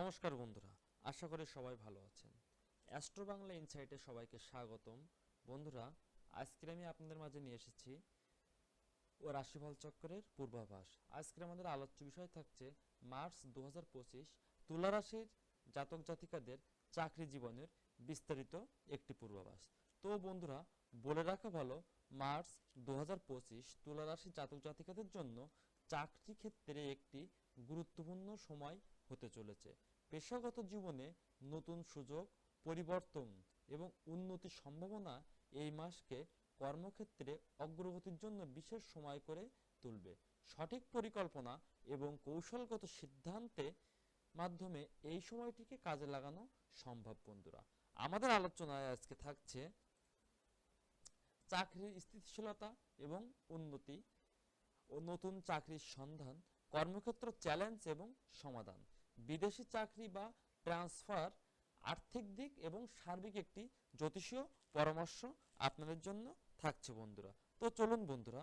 নমস্কার বন্ধুরা, আশা করি সবাই ভালো আছেন। অ্যাস্ট্রো বাংলা ইনসাইটে সবাইকে স্বাগতম। বন্ধুরা, আজকে আমি আপনাদের মাঝে নিয়ে এসেছি ও রাশিফল চক্রের পূর্বাভাস। আজকে আমাদের আলোচ্য বিষয় থাকছে মার্চ দু হাজার পঁচিশ তুলা রাশির জাতক জাতিকাদের চাকরি জীবনের বিস্তারিত একটি পূর্বাভাস। তো বন্ধুরা, বলে রাখা ভালো, মার্চ দু হাজার পঁচিশ তুলা রাশির জাতক জাতিকাদের জন্য চাকরি ক্ষেত্রে একটি গুরুত্বপূর্ণ সময় হতে চলেছে। পেশাগত জীবনে নতুন সুযোগ, পরিবর্তন এবং উন্নতির সম্ভাবনা এই মাসকে কর্মক্ষেত্রে অগ্রগতির জন্য বিশেষ সময় করে তুলবে। সঠিক পরিকল্পনা এবং কৌশলগত সিদ্ধান্তে মাধ্যমে এই সময়টিকে কাজে লাগানো সম্ভব, বন্ধুরা। আমাদের আলোচনায় আজকে থাকছে চাকরির স্থিতিশীলতা এবং উন্নতি ও নতুন চাকরির সন্ধান, কর্মক্ষেত্র চ্যালেঞ্জ এবং সমাধান। বিদেশি চাকরি বা ট্রান্সফার আর্থিক দিক এবং সার্বিক একটি জ্যোতিষীয় পরামর্শ আপনাদের জন্য থাকছে বন্ধুরা। তো চলুন বন্ধুরা,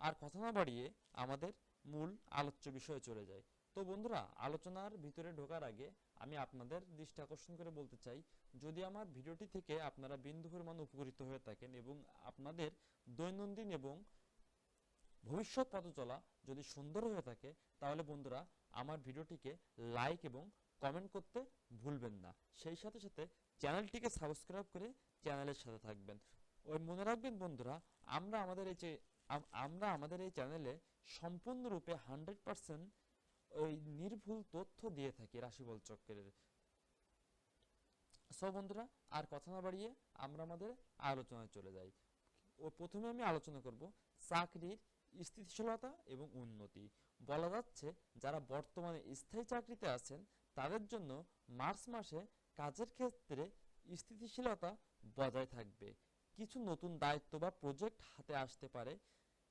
আর কথা না বাড়িয়ে আমাদের মূল আলোচ্য বিষয়ে চলে যায় তো বন্ধুরা, আলোচনার ভিতরে ঢোকার আগে আমি আপনাদের দৃষ্টি আকর্ষণ করে বলতে চাই, যদি আমার ভিডিওটি থেকে আপনারা বিন্দু পরিমাণ উপকৃত হয়ে থাকেন এবং আপনাদের দৈনন্দিন এবং ভবিষ্যৎ পথ চলা যদি সুন্দর হয়ে থাকে, তাহলে বন্ধুরা আমার ভিডিওটিকে লাইক এবং কমেন্ট করতে ভুলবেন না। সেই সাথে সাথে চ্যানেলটিকে সাবস্ক্রাইব করে চ্যানেলের সাথে থাকবেন। ওই মনে রাখবেন বন্ধুরা, আমরা আমাদের এই যে আমরা আমাদের এই চ্যানেলে সম্পূর্ণরূপে হান্ড্রেড পার্সেন্ট ওই নির্ভুল তথ্য দিয়ে থাকি রাশিফল চক্রের। সো বন্ধুরা, আর কথা না বাড়িয়ে আমরা আমাদের আলোচনায় চলে যাই। ও প্রথমে আমি আলোচনা করব চাকরির স্থিতিশীলতা এবং উন্নতি। বলা যাচ্ছে, যারা বর্তমানে স্থায়ী চাকরিতে আছেন, তাদের জন্য মার্চ মাসে কাজের ক্ষেত্রে স্থিতিশীলতা বজায় থাকবে। কিছু নতুন দায়িত্ব বা প্রজেক্ট হাতে আসতে পারে,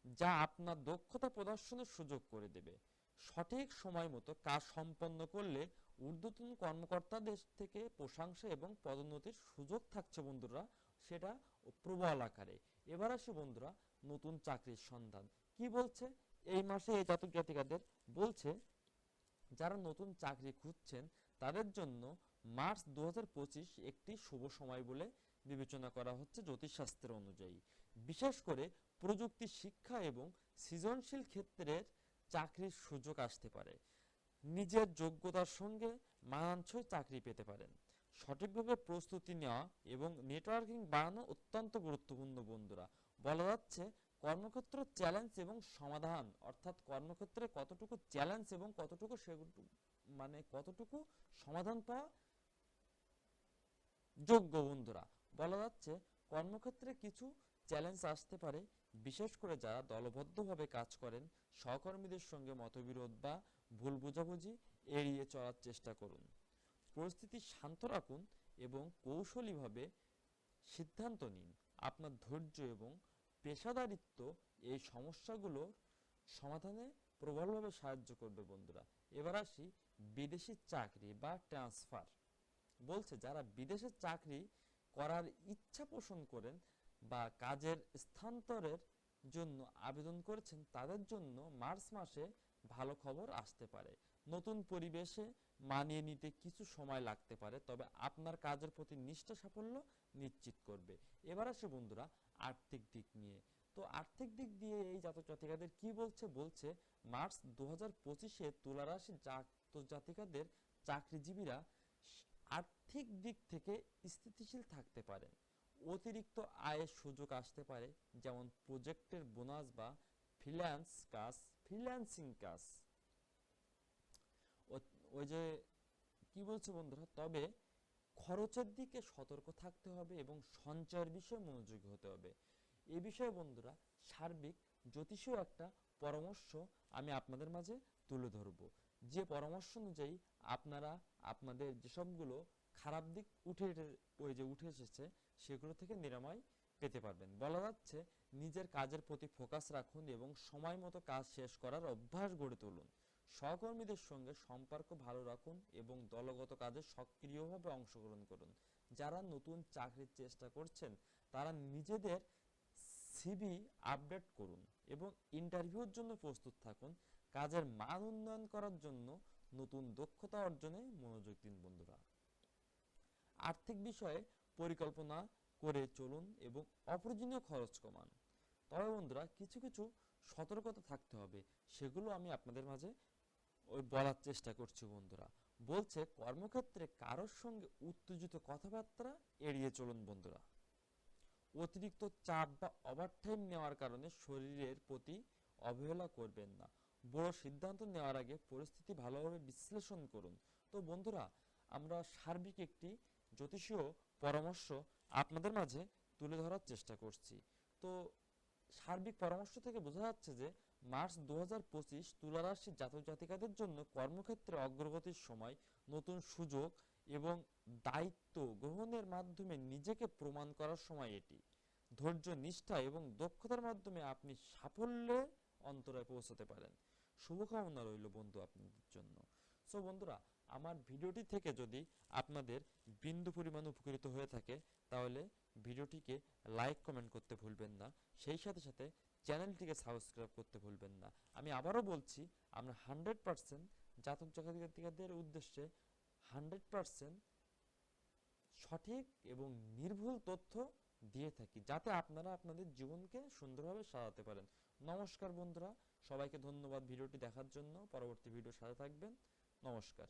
যা আপনার দক্ষতা প্রদর্শনের সুযোগ করে দেবে। সঠিক সময় মতো কাজ সম্পন্ন করলে ঊর্ধ্বতন কর্মকর্তাদের থেকে প্রশংসা এবং পদোন্নতির সুযোগ থাকছে বন্ধুরা, সেটা প্রবল আকারে। এবার আসে বন্ধুরা, নতুন চাকরির সন্ধান। কি বলছে? এই মাসে এই জাতক জাতিকাদের বলছে, যারা নতুন চাকরি খুঁজছেন, তাদের জন্য মার্চ দু একটি শুভ সময় বলে বিবেচনা করা হচ্ছে জ্যোতিষশাস্ত্র অনুযায়ী। বিশেষ করে প্রযুক্তি শিক্ষা এবং সৃজনশীল ক্ষেত্রের চাকরির সুযোগ আসতে পারে। নিজের যোগ্যতার সঙ্গে মানানসই চাকরি পেতে পারেন। সঠিকভাবে প্রস্তুতি নেওয়া এবং নেটওয়ার্কিং বাড়ানো অত্যন্ত গুরুত্বপূর্ণ বন্ধুরা। বলা যাচ্ছে কর্মক্ষেত্র চ্যালেঞ্জ এবং সমাধান, অর্থাৎ কর্মক্ষেত্রে কতটুকু চ্যালেঞ্জ এবং কতটুকু সেগুলো মানে কতটুকু সমাধান পাওয়া যোগ্য বন্ধুরা। বলা যাচ্ছে, কর্মক্ষেত্রে কিছু চ্যালেঞ্জ আসতে পারে, বিশেষ করে যারা দলবদ্ধভাবে কাজ করেন, সহকর্মীদের সঙ্গে মতবিরোধ বা ভুল বোঝাবুঝি এড়িয়ে চলার চেষ্টা করুন। পরিস্থিতি শান্ত রাখুন এবং কৌশলীভাবে সিদ্ধান্ত নিন। আপনার ধৈর্য এবং পেশাদারিত্ব এই সমস্যাগুলোর সমাধানে প্রবলভাবে সাহায্য করবে বন্ধুরা। এবার আসি বিদেশি চাকরি বা ট্রান্সফার। বলছে, যারা বিদেশে চাকরি করার ইচ্ছা পোষণ করেন বা কাজের স্থানান্তরের জন্য আবেদন করেছেন, তাদের জন্য মার্চ মাসে ভালো খবর আসতে পারে। নতুন পরিবেশে মানিয়ে নিতে কিছু সময় লাগতে পারে, তবে আপনার কাজের প্রতি নিষ্ঠা সাফল্য নিশ্চিত করবে। এবার আসে বন্ধুরা আর্থিক দিক নিয়ে। তো আর্থিক দিক দিয়ে এই জাতক জাতিকাদের কি বলছে? বলছে, মার্চ দু হাজার পঁচিশে তুলারাশি জাতক জাতিকাদের চাকরিজীবীরা আর্থিক দিক থেকে স্থিতিশীল থাকতে পারেন অতিরিক্ত আয়ের সুযোগ আসতে পারে, যেমন প্রজেক্টের বোনাস বা ফ্রিল্যান্স কাজ, ফ্রিল্যান্সিং কাজ। ওই যে কি বলছে বন্ধুরা? তবে খরচের দিকে সতর্ক থাকতে হবে এবং সঞ্চয়ের বিষয়ে মনোযোগী হতে হবে। এ বিষয়ে বন্ধুরা, সার্বিক, জ্যোতিষীয় একটা পরামর্শ আমি আপনাদের মাঝে তুলে ধরব। যে পরামর্শ অনুযায়ী আপনারা আপনাদের যেসবগুলো খারাপ দিক উঠে ওই যে উঠে এসেছে, সেগুলো থেকে নিরাময় পেতে পারবেন। বলা যাচ্ছে, নিজের কাজের প্রতি ফোকাস রাখুন এবং সময় মতো কাজ শেষ করার অভ্যাস গড়ে তুলুন। সহকর্মীদের সঙ্গে সম্পর্ক ভালো রাখুন এবং দলগত কাজে সক্রিয়ভাবে অংশগ্রহণ করুন। যারা নতুন চাকরির চেষ্টা করছেন, তারা নিজেদের সিভি আপডেট করুন এবং ইন্টারভিউর জন্য প্রস্তুত থাকুন। কাজের মান উন্নয়ন করার জন্য নতুন দক্ষতা অর্জনে মনোযোগ দিন বন্ধুরা। আর্থিক বিষয়ে পরিকল্পনা করে চলুন এবং অপ্রয়োজনীয় খরচ কমান। তবে বন্ধুরা, কিছু কিছু সতর্কতা থাকতে হবে। সেগুলো আমি আপনাদের মাঝে ওই বলার চেষ্টা করছি বন্ধুরা। বলছে, কর্মক্ষেত্রে কারোর সঙ্গে উত্তেজিত কথাবার্তা এড়িয়ে চলুন বন্ধুরা। অতিরিক্ত চাপ বা ওভারটাইম নেওয়ার কারণে শরীরের প্রতি অবহেলা করবেন না। বড় সিদ্ধান্ত নেওয়ার আগে পরিস্থিতি ভালোভাবে বিশ্লেষণ করুন। তো বন্ধুরা, আমরা সার্বিক একটি জ্যোতিষীয় পরামর্শ আপনাদের মাঝে তুলে ধরার চেষ্টা করছি। তো সার্বিক পরামর্শ থেকে বোঝা যাচ্ছে যে মার্চ দু হাজার পঁচিশ তুলারাশির জাতক জাতিকাদের জন্য কর্মক্ষেত্রে অগ্রগতির সময়, নতুন সুযোগ এবং দায়িত্ব গ্রহণের মাধ্যমে নিজেকে প্রমাণ করার সময় এটি। ধৈর্য, নিষ্ঠা এবং দক্ষতার মাধ্যমে আপনি সাফল্যে অন্তরায় পৌঁছাতে পারেন। শুভকামনা রইল বন্ধু আপনাদের জন্য। সো বন্ধুরা, আমার ভিডিওটি থেকে যদি আপনাদের বিন্দু পরিমাণ উপকৃত হয়ে থাকে, তাহলে ভিডিওটিকে লাইক কমেন্ট করতে ভুলবেন না। সেই সাথে সাথে চ্যানেলটিকে সাবস্ক্রাইব করতে ভুলবেন না। আমি আবারও বলছি, আমরা হান্ড্রেড পার্সেন্ট জাতক জাতিকাদের উদ্দেশ্যে হান্ড্রেড পার্সেন্ট সঠিক এবং নির্ভুল তথ্য দিয়ে থাকি, যাতে আপনারা আপনাদের জীবনকে সুন্দরভাবে সাজাতে পারেন। নমস্কার বন্ধুরা, সবাইকে ধন্যবাদ ভিডিওটি দেখার জন্য। পরবর্তী ভিডিও সাথে থাকবেন। নমস্কার।